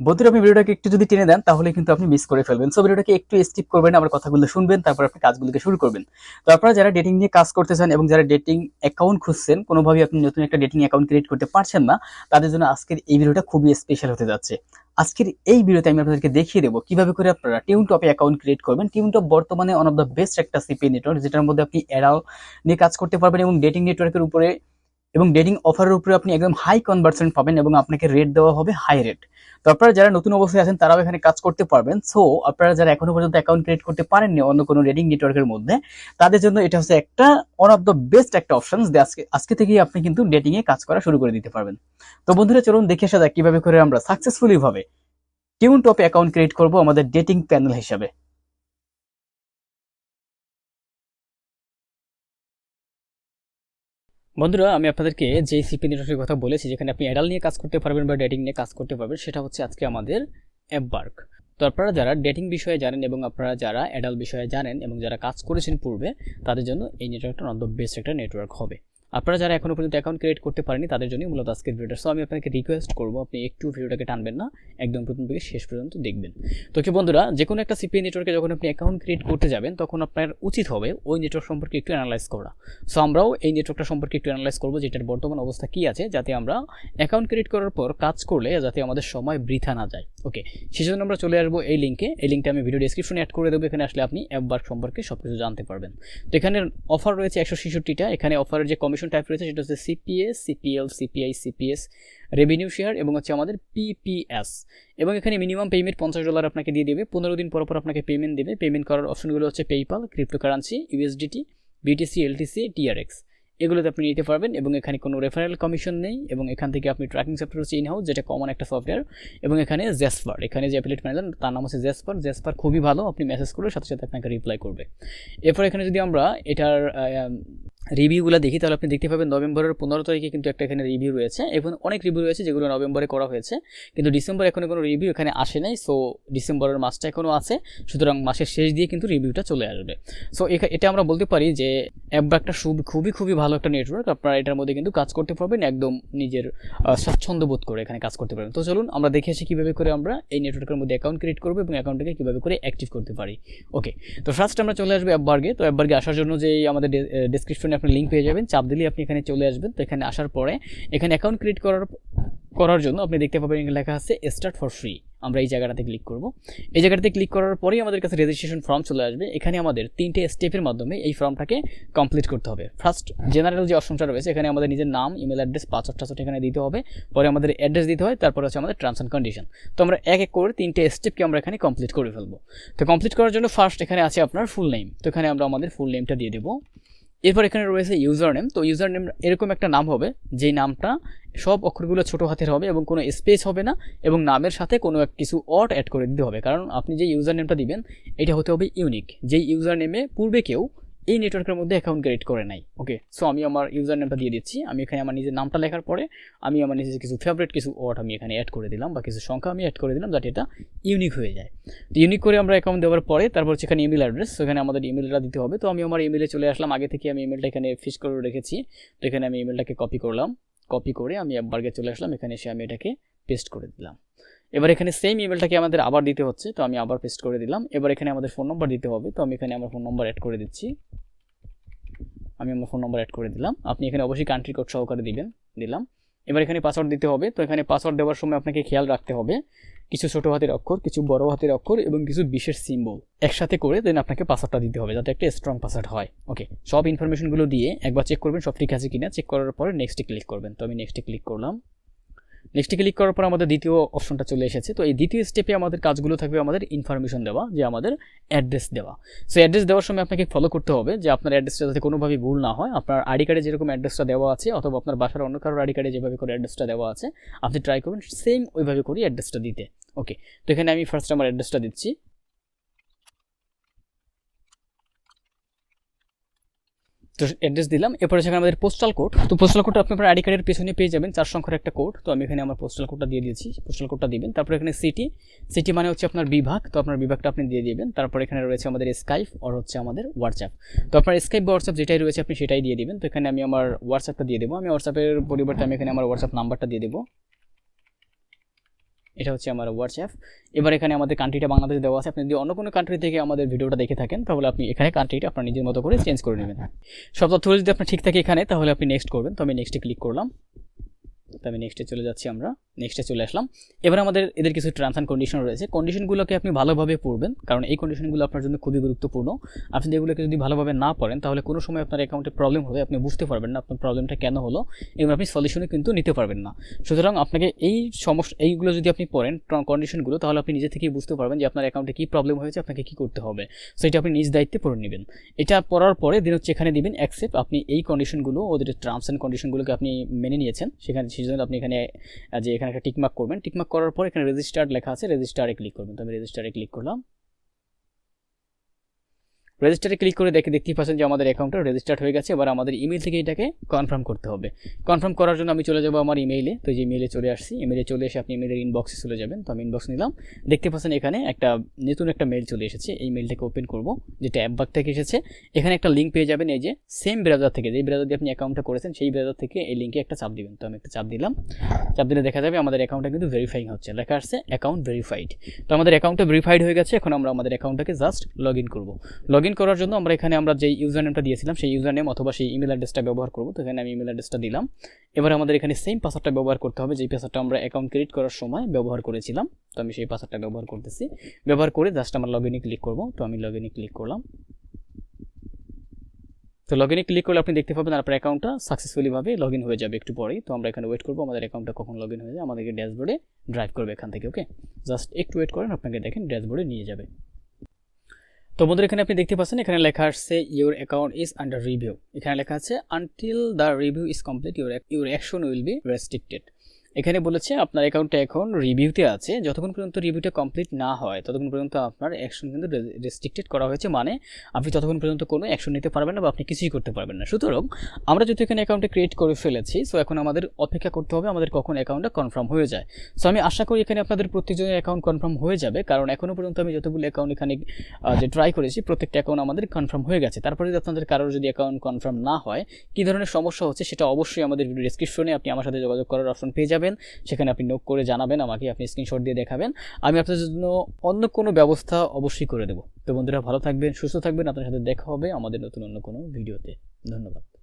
বন্ধুরা, আপনি ভিডিওটাকে একটু যদি টেনে দেন, তাহলে কিন্তু আপনি মিস করে ফেলবেন। সো ভিডিওটাকে একটু স্কিপ করবেন, আমার কথাগুলো শুনবেন, তারপর আপনি কাজগুলোকে শুরু করবেন। তো আপনারা যারা ডেটিং নিয়ে কাজ করতে চান এবং যারা ডেটিং অ্যাকাউন্ট খুঁজছেন, কোনোভাবেই আপনি নতুন একটা ডেটিং অ্যাকাউন্ট ক্রিয়েট করতে পারছেন না, তাদের জন্য আজকের এই ভিডিওটা খুবই স্পেশাল হতে যাচ্ছে। আজকের এই ভিডিওতে আমি আপনাদেরকে দেখিয়ে দেবো কীভাবে করে আপনারা টিউন টপে অ্যাকাউন্ট ক্রিয়েট করবেন। টিউন টপ বর্তমানে অন অফ দ্য বেস্ট একটা সিপি নেটওয়ার্ক যেটার মধ্যে আপনি এরাও নিয়ে কাজ করতে পারবেন এবং ডেটিং নেটওয়ার্কের উপরে এবং ডেটিং অফারের উপরে আপনি একদম হাই কনভার্সন পাবেন এবং আপনাকে রেট দেওয়া হবে হাই রেট তো আপনারা যারা নতুন অবস্থায় আছেন, তারাও এখানে কাজ করতে পারবেন। সো আপনারা যারা এখনও পর্যন্ত অ্যাকাউন্ট ক্রিয়েট করতে পারেননি অন্য কোনো রেটিং নেটওয়ার্কের মধ্যে, তাদের জন্য এটা হচ্ছে একটা ওয়ান অফ দ্য বেস্ট একটা অপশন আজকে আজকে থেকেই আপনি কিন্তু ডেটিং এ কাজ করা শুরু করে দিতে পারবেন। তো বন্ধুরা, চলুন দেখে আসা যাক কীভাবে করে আমরা সাকসেসফুলি ভাবে টিউন টপে অ্যাকাউন্ট ক্রিয়েট করব আমাদের ডেটিং প্যানেল হিসাবে। বন্ধুরা, আমি আপনাদেরকে যে সিপি নেটওয়ার্কের কথা বলেছি, যেখানে আপনি অ্যাডাল নিয়ে কাজ করতে পারবেন বা ডেটিং নিয়ে কাজ করতে পারবেন, সেটা হচ্ছে আজকে আমাদের অ্যাপবার্ক তো আপনারা যারা ডেটিং বিষয়ে জানেন এবং আপনারা যারা অ্যাডাল বিষয়ে জানেন এবং যারা কাজ করেছেন পূর্বে, তাদের জন্য এই নেটওয়ার্কটা অন দ্য বেস্ট একটা নেটওয়ার্ক হবে। আপনারা যারা এখনও পর্যন্ত অ্যাকাউন্ট ক্রিয়েট করতে পারেনি তাদের জন্যই মূলত আজকের ভিডিওটা সো আমি আপনাকে রিকোয়েস্ট করব, আপনি একটু ভিডিওটাকে টানবেন না, একদম প্রথম থেকে শেষ পর্যন্ত দেখবেন। তো কি বন্ধুরা যে কোনো একটা সিপিআই নেটওয়ার্কে যখন আপনি অ্যাকাউন্ট ক্রিয়েট করতে যাবেন, তখন আপনার উচিত হবে ওই নেটওয়ার্ক সম্পর্কে একটু অ্যানালাইজ করা। সো আমরাও এই নেটওয়ার্কটা সম্পর্কে একটু অ্যানালাইজ করব, যেটার বর্তমান অবস্থা কী আছে, যাতে আমরা অ্যাকাউন্ট ক্রিয়েট করার পর কাজ করলে যাতে আমাদের সময় বৃথা না যায়। ওকে সেজন্য আমরা চলে আসব এই লিঙ্কে এই লিঙ্কটা আমি ভিডিও ডিসক্রিপশনে অ্যাড করে দেবো, এখানে আসলে আপনি অ্যাপ সম্পর্কে সব কিছু জানতে পারবেন। তো এখানে অফার রয়েছে একশো ছেষট্টিটা। এখানে অফারের যে কমিশন টাইপ রয়েছে, সেটা হচ্ছে CPS CPL CPI CPS revenue share এবং হচ্ছে আমাদের পিপিএস এবং এখানে মিনিমাম পেমেন্ট পঞ্চাশ ডলার আপনাকে দিয়ে দেবে, পনেরো দিন পর পর আপনাকে পেমেন্ট দেবে। পেমেন্ট করার অপশনগুলো হচ্ছে PayPal cryptocurrency USDT BTC LTC TRX এগুলোতে আপনি নিতে পারবেন এবং এখানে কোনো রেফারেল কমিশন নেই এবং এখান থেকে আপনি ট্র্যাকিং সফটওয়্যার হচ্ছে ইনহাউস যেটা কমন একটা সফটওয়্যার এবং এখানে জেসপার এখানে যে অ্যাপিলেট ম্যানেজার তার নাম হচ্ছে জেসপার জেসপার খুবই ভালো, আপনি মেসেজ করলে সাথে সাথে আপনাকে রিপ্লাই করবে। এরপর এখানে যদি আমরা এটার রিভিউগুলো দেখি, তাহলে আপনি দেখতে পাবেন নভেম্বরের পনেরো তারিখে কিন্তু একটা এখানে রিভিউ রয়েছে। এবং অনেক রিভিউ রয়েছে যেগুলো নভেম্বরে করা হয়েছে, কিন্তু ডিসেম্বর এখনও কোনো রিভিউ এখানে আসে নাই। সো ডিসেম্বরের মাসটা এখনও আছে, সুতরাং মাসের শেষ দিয়ে কিন্তু রিভিউটা চলে আসবে। সো এটা আমরা বলতে পারি যে অ্যাপ একটা খুবই খুবই ভালো একটা নেটওয়ার্ক আপনারা এটার মধ্যে কিন্তু কাজ করতে পারবেন, একদম নিজের স্বাচ্ছন্দ্য বোধ করে এখানে কাজ করতে পারবেন। তো চলুন, আমরা দেখে আসি কীভাবে করে আমরা এই নেটওয়ার্কের মধ্যে অ্যাকাউন্ট ক্রিয়েট করব এবং অ্যাকাউন্টটাকে কীভাবে করে অ্যাক্টিভ করতে পারি। ওকে তো ফার্স্ট আমরা চলে আসব অ্যাপবার্গে তো অ্যাপবার্গে আসার জন্য যে আমাদের ডিসক্রিপশনে আপনি লিঙ্ক পেয়ে যাবেন। চাপ দিলেই আপনি এখানে চলে আসবেন। তো এখানে আসার পরে এখানে অ্যাকাউন্ট ক্রিয়েট করার করার জন্য আপনি দেখতে পাবেন লেখা আছে স্টার্ট ফর ফ্রি আমরা এই জায়গাটাতে ক্লিক করব। এই জায়গাটাতে ক্লিক করার পরেই আমাদের কাছে রেজিস্ট্রেশন ফর্ম চলে আসবে। এখানে আমাদের তিনটে স্টেপের মাধ্যমে এই ফর্মটাকে কমপ্লিট করতে হবে। ফার্স্ট জেনারেল যে অপশনটা রয়েছে, এখানে আমাদের নিজের নাম ইমেল অ্যাড্রেস পাসওয়ার্ড টাসওয়ার্ড এখানে দিতে হবে। পরে আমাদের অ্যাড্রেস দিতে হয়, তারপর হচ্ছে আমাদের টার্মস অ্যান্ড কন্ডিশন তো আমরা এক এক করে তিনটে স্টেপকে আমরা এখানে কমপ্লিট করে ফেলব। তো কমপ্লিট করার জন্য ফার্স্ট এখানে আছে আপনার ফুল নেম তো এখানে আমরা আমাদের ফুল নেমটা দিয়ে দেবো। এরপর এখানে রয়েছে ইউজার নেম তো ইউজার নেম এরকম একটা নাম হবে, যেই নামটা সব অক্ষরগুলো ছোট হাতের হবে এবং কোনো স্পেস হবে না এবং নামের সাথে কোনো এক কিছু অট অ্যাড করে দিতে হবে। কারণ আপনি যে ইউজার নেমটা দিবেন, এটা হতে হবে ইউনিক যেই ইউজার নেমে পূর্বে কেউ এই নেটওয়ার্কের মধ্যে অ্যাকাউন্ট ক্রিয়েট করে নাই ওকে সো আমি আমার ইউজার নেমটা দিয়ে দিচ্ছি, আমি এখানে আমার নিজের নামটা লেখার পরে, আমি আমার নিজের কিছু ফেভারিট কিছু ওয়ার্ড আমি এখানে অ্যাড করে দিলাম, বা কিছু সংখ্যা আমি অ্যাড করে দিলাম, যাতে এটা ইউনিক হয়ে যায়। তো ইউনিক করে আমরা অ্যাকাউন্ট দেওয়ার পরে, তারপর এখানে ইমেল অ্যাড্রেস সেখানে আমাদের ইমেলটা দিতে হবে। তো আমি আমার ইমেলে চলে আসলাম, আগে থেকে আমি ইমেলটা এখানে ফিক্স করে রেখেছি, তো এখানে আমি ইমেলটাকে কপি করলাম। কপি করে আমি অ্যাপবার্গে চলে আসলাম, এখানে এসে আমি এটাকে পেস্ট করে দিলাম। এবার এখানে সেম ইমেলটাকে আমাদের আবার দিতে হচ্ছে, তো আমি আবার পেস্ট করে দিলাম। এবার এখানে আমাদের ফোন নম্বর দিতে হবে, তো আমি এখানে আমার ফোন নম্বর অ্যাড করে দিচ্ছি। আমি আমার ফোন নম্বর অ্যাড করে দিলাম। আপনি এখানে অবশ্যই কান্ট্রি কোড সহকারে দিবেন, দিলাম। এবার এখানে পাসওয়ার্ড দিতে হবে, তো এখানে পাসওয়ার্ড দেওয়ার সময় আপনাকে খেয়াল রাখতে হবে, কিছু ছোটো হাতের অক্ষর, কিছু বড় হাতের অক্ষর এবং কিছু বিশেষ সিম্বল একসাথে করে দেন আপনাকে পাসওয়ার্ডটা দিতে হবে যাতে একটা স্ট্রং পাসওয়ার্ড হয়। ওকে সব ইনফরমেশনগুলো দিয়ে একবার চেক করবেন সব ঠিক আছে কিনা চেক করার পরে নেক্সটে ক্লিক করবেন। তো আমি নেক্সটে ক্লিক করলাম। নেক্সটে ক্লিক করার পর আমাদের দ্বিতীয় অপশনটা চলে এসেছে। তো এই দ্বিতীয় স্টেপে আমাদের কাজগুলো থাকবে আমাদের ইনফরমেশন দেওয়া, যে আমাদের অ্যাড্রেস দেওয়া। সো অ্যাড্রেস দেওয়ার সময় আপনাকে ফলো করতে হবে যে আপনার অ্যাড্রেসটা যাতে কোনোভাবে ভুল না হয়। আপনার আইডি কার্ডে যেরকম অ্যাড্রেসটা দেওয়া আছে অথবা আপনার বাসার অন্য কারোর আইডি কার্ডে যেভাবে করে অ্যাড্রেসটা দেওয়া আছে, আপনি ট্রাই করবেন সেম ওইভাবে করি অ্যাড্রেসটা দিতে। ওকে তো এখানে আমি ফার্স্ট আমার অ্যাড্রেসটা দিচ্ছি। তো অ্যাড্রেস দিলাম। এরপরে সেখানে আমাদের পোস্টাল কোড তো পোস্টাল কোডটা আপনি আপনার আইডি কার্ডের পেছনে পেয়ে যাবেন, চার সংখ্যার একটা কোড তো আমি এখানে আমার পোস্টাল কোডটা দিয়ে দিয়েছি। পোস্টাল কোডটা দিবেন। তারপর এখানে সিটি সিটি মানে হচ্ছে আপনার বিভাগ। তো আপনার বিভাগটা আপনি দিয়ে দিবেন। তারপর এখানে রয়েছে আমাদের স্কাইপ আর হচ্ছে আমাদের হোয়াটসঅ্যাপ তো আপনার স্কাইপ বা হোয়াটসঅ্যাপ যেটাই রয়েছে, আপনি সেটাই দিয়ে দিবেন। তো এখানে আমি আমার হোয়াটসঅ্যাপটা দিয়ে দেবো। আমি হোয়াটসঅ্যাপের পরিবর্তে আমি এখানে আমার হোয়াটসঅ্যাপ নাম্বারটা দিয়ে দেবো। এটা হচ্ছে আমার হোয়াটসঅ্যাপ এবার এখানে আমাদের কান্ট্রিটা বাংলাদেশ দেওয়া আছে। আপনি যদি অন্য কোনো কান্ট্রি থেকে আমাদের ভিডিওটা দেখে থাকেন, তাহলে আপনি এখানে কান্ট্রিটা আপনার নিজের মতো করে চেঞ্জ করে নেবেন। সব তথ্য যদি আপনার ঠিক থাকে এখানে, তাহলে আপনি নেক্সট করবেন। তো আমি নেক্সটে ক্লিক করলাম। তো আমি নেক্সটে চলে যাচ্ছি আমরা। নেক্সটে চলে আসলাম। এবার আমাদের এদের কিছু টার্মস অ্যান্ড কন্ডিশন রয়েছে। কন্ডিশনগুলোকে আপনি ভালোভাবে পড়বেন, কারণ এই কন্ডিশনগুলো আপনার জন্য খুবই গুরুত্বপূর্ণ। আপনি এগুলোকে যদি ভালোভাবে না পড়েন, তাহলে কোনো সময় আপনার অ্যাকাউন্টে প্রবলেম হবে, আপনি বুঝতে পারবেন না আপনার প্রবলেমটা কেন হলো, এবং আপনি সলিউশনও কিন্তু নিতে পারবেন না। সুতরাং আপনাকে এই সমস্যা এইগুলো যদি আপনি পড়েন কন্ডিশনগুলো তাহলে আপনি নিজে থেকেই বুঝতে পারবেন যে আপনার অ্যাকাউন্টে কী প্রবলেম হয়েছে, আপনাকে কী করতে হবে। সো এটা আপনি নিজ দায়িত্বে পড়ে নেবেন। এটা পড়ার পরে দিন হচ্ছে এখানে দিবেন অ্যাকসেপ্ট আপনি এই কন্ডিশনগুলো ওদের টার্মস অ্যান্ড কন্ডিশনগুলোকে আপনি মেনে নিয়েছেন, সেখানে সেই জন্য আপনি এখানে যে এখানে একটা টিকমার্ক করবেন টিকমার্ক করার পর এখানে রেজিস্টার্ড লেখা আছে রেজিস্টারে ক্লিক করবেন। তো আমি রেজিস্টারে ক্লিক করলাম। রেজিস্টারে ক্লিক করে দেখে দেখতেই পাচ্ছেন যে আমাদের অ্যাকাউন্টটা রেজিস্টার্ড হয়ে গেছে। এবার আমাদের ইমেল থেকে এটাকে কনফার্ম করতে হবে। কনফার্ম করার জন্য আমি চলে যাব আমার ইমেইলে তো যে ইমেইলে চলে আসছি। ইমেইলে চলে এসে আপনি ইমেলের ইনবক্সে চলে যাবেন। তো আমি ইনবক্স নিলাম। দেখতে পাচ্ছেন এখানে একটা নতুন একটা মেল চলে এসেছে। এই মেলটাকে ওপেন করব। যেটা অ্যাপবাগ থেকে এসেছে। এখানে একটা লিঙ্ক পেয়ে যাবেন এই যে সেম ব্রাউজার থেকে। যে ব্রাউজার দিয়ে আপনি অ্যাকাউন্টটা করেছেন, সেই ব্রাউজার থেকে এই লিঙ্কে একটা চাপ দিবেন। তো আমি একটা চাপ দিলাম। চাপ দিলে দেখা যাবে আমাদের অ্যাকাউন্টটা কিন্তু ভেরিফাইং হচ্ছে। লেখা আসছে অ্যাকাউন্ট ভেরিফাইড তো আমাদের অ্যাকাউন্টটা ভেরিফাইড হয়ে গেছে। এখন আমরা আমাদের অ্যাকাউন্টটাকে জাস্ট লগ ইন করব। লগ ইন করার জন্য আমরা এখানে আমরা যে ইউজার নেমটা দিয়েছিলাম, সেই ইউজার নেম অথবা সেই ইমেল অ্যাড্রেসটা ব্যবহার করব। তো এখানে আমি ইমেল অ্যাড্রেসটা দিলাম। এবার আমাদের এখানে সেম পাসওয়ার্ডটা ব্যবহার করতে হবে, যেই পাসওয়ার্ডটা আমরা অ্যাকাউন্ট ক্রিয়েট করার সময় ব্যবহার করেছিলাম। তো আমি সেই পাসওয়ার্ডটা ব্যবহার করতেছি। ব্যবহার করে জাস্ট আমার লগ ইনে ক্লিক করব। তো আমি লগ ইনে ক্লিক করলাম। তো লগ ইনে ক্লিক করলে আপনি দেখতে পাবেন আপনার অ্যাকাউন্টটা সাকসেসফুলিভাবে লগ ইন হয়ে যাবে একটু পরেই। তো আমরা এখানে ওয়েট করব, আমাদের অ্যাকাউন্টটা কখন লগ ইন হয়ে যায়। আমাদেরকে ড্যাশবোর্ডে ড্রাইভ করবে এখান থেকে ওকে জাস্ট একটু ওয়েট করেন, আপনাকে দেখেন ড্যাশবোর্ডে নিয়ে যাবে। তো বন্ধুরা, এখানে আপনি দেখতে পাচ্ছেন, এখানে লেখা আসছে your account is under review এখানে লেখা আছে until the review is complete your your action will be restricted এখানে বলেছে আপনার অ্যাকাউন্টটা এখন রিভিউতে আছে। যতক্ষণ পর্যন্ত রিভিউটা কমপ্লিট না হয়, ততক্ষণ পর্যন্ত আপনার অ্যাকশন কিন্তু রেস্ট্রিক্টেড করা হয়েছে। মানে আপনি ততক্ষণ পর্যন্ত কোনো অ্যাকশন নিতে পারবেন না বা আপনি কিছুই করতে পারবেন না। সুতরাং আমরা যদি এখানে অ্যাকাউন্টে ক্রিয়েট করে ফেলেছি সো এখন আমাদের অপেক্ষা করতে হবে আমাদের কখন অ্যাকাউন্টটা কনফার্ম হয়ে যায়। সো আমি আশা করি এখানে আপনাদের প্রত্যেকজনের অ্যাকাউন্ট কনফার্ম হয়ে যাবে, কারণ এখনও পর্যন্ত আমি যতগুলো অ্যাকাউন্ট এখানে যে ট্রাই করেছি, প্রত্যেকটা অ্যাকাউন্ট আমাদের কনফার্ম হয়ে গেছে। তারপরে যদি আপনাদের কারোর যদি অ্যাকাউন্ট কনফার্ম না হয়, কী ধরনের সমস্যা হচ্ছে সেটা অবশ্যই আমাদের ভিডিও ডিসক্রিপশনে আপনি আমার সাথে যোগাযোগ করার অপশন পেয়ে যাবেন। সেখানে আপনি নোট করে জানাবেন, আমাকে আপনি স্ক্রিনশট দিয়ে দেখাবেন। আমি আপনাদের জন্য অন্য কোনো ব্যবস্থা অবশ্যই করে দেবো। তো বন্ধুরা, ভালো থাকবেন, সুস্থ থাকবেন। আপনার সাথে দেখা হবে আমাদের নতুন অন্য কোনো ভিডিওতে। ধন্যবাদ।